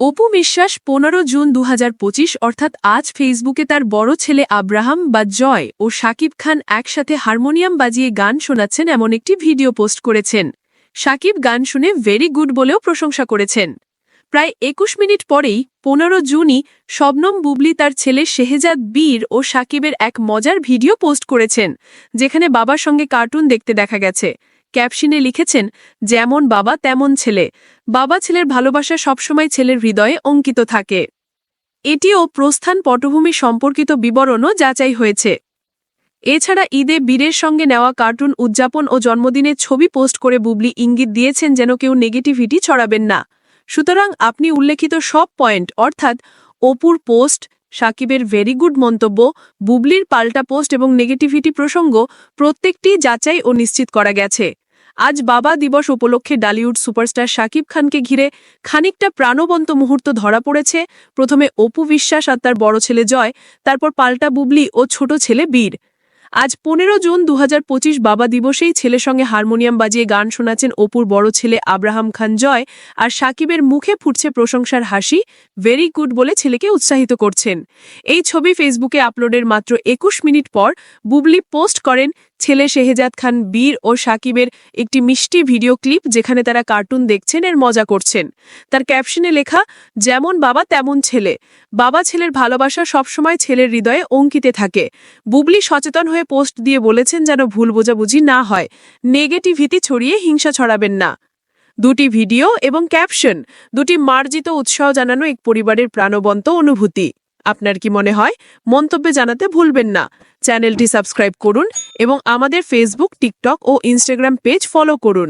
অপু বিশ্বাস পনেরো জুন দু হাজার পঁচিশ, অর্থাৎ আজ ফেসবুকে তার বড় ছেলে আব্রাহাম বা জয় ও শাকিব খান একসাথে হারমোনিয়াম বাজিয়ে গান শোনাচ্ছেন এমন একটি ভিডিও পোস্ট করেছেন। শাকিব গান শুনে ভেরি গুড বলেও প্রশংসা করেছেন। প্রায় একুশ মিনিট পরেই পনেরো জুনই শবনম বুবলি তার ছেলে শেহজাদ বীর ও সাকিবের এক মজার ভিডিও পোস্ট করেছেন, যেখানে বাবার সঙ্গে কার্টুন দেখতে দেখা গেছে। ক্যাপশনে লিখেছেন, যেমন বাবা, তেমন ছেলে। বাবা ছেলের ভালোবাসা সবসময় ছেলের হৃদয়ে অঙ্কিত থাকে। এটিও প্রস্থান পটভূমি সম্পর্কিত বিবরণও যাচাই হয়েছে। এছাড়া ঈদে বীরের সঙ্গে নেওয়া কার্টুন উদযাপন ও জন্মদিনের ছবি পোস্ট করে বুবলি ইঙ্গিত দিয়েছেন যেন কেউ নেগেটিভিটি ছড়াবেন না। সুতরাং আপনি উল্লেখিত সব পয়েন্ট, অর্থাৎ অপুর পোস্ট সাকিবের ভেরি গুড মন্তব্য, বুবলির পাল্টা পোস্ট এবং নেগেটিভিটি প্রসঙ্গ প্রত্যেকটি যাচাই ও নিশ্চিত করা গেছে। আজ বাবা দিবস উপলক্ষে ডালিউড সুপারস্টার শাকিব খানকে ঘিরে খানিকটা প্রাণবন্ত মুহূর্ত ধরা পড়েছে। প্রথমে অপু বিশ্বাস আর তার বড় ছেলে জয়, তারপর পাল্টা বুবলি ও ছোট ছেলে বীর। আজ পনেরো জুন দু হাজার পঁচিশ বাবা দিবসেই ছেলের সঙ্গে হারমোনিয়াম বাজিয়ে গান শোনাচ্ছেন অপুর বড় ছেলে আব্রাহাম খান জয় আর সাকিবের মুখে ফুটছে প্রশংসার হাসি ভেরি গুড বলে ছেলেকে উৎসাহিত করছেন। এই ছবি ফেসবুকে আপলোডের মাত্র একুশ মিনিট পর বুবলি পোস্ট করেন ছেলে শেহজাদ খান বীর ও সাকিবের একটি মিষ্টি ভিডিও ক্লিপ যেখানে তারা কার্টুন দেখছেন এর মজা করছেন। তার ক্যাপশনে লেখা, যেমন বাবা, তেমন ছেলে। বাবা ছেলের ভালোবাসা সবসময় ছেলের হৃদয়ে অঙ্কিতে থাকে। বুবলি সচেতন হয়ে পোস্ট দিয়ে বলেছেন যেন ভুল বোঝাবুঝি না হয়। নেগেটিভিটি ছড়িয়ে হিংসা ছড়াবেন না। দুটি ভিডিও এবং ক্যাপশন, দুটি মার্জিত উৎসাহ জানানো এক পরিবারের প্রাণবন্ত অনুভূতি। আপনার কি মনে হয়? মন্তব্যে জানাতে ভুলবেন না। চ্যানেলটি সাবস্ক্রাইব করুন এবং আমাদের ফেসবুক টিকটক ও ইনস্টাগ্রাম পেজ ফলো করুন।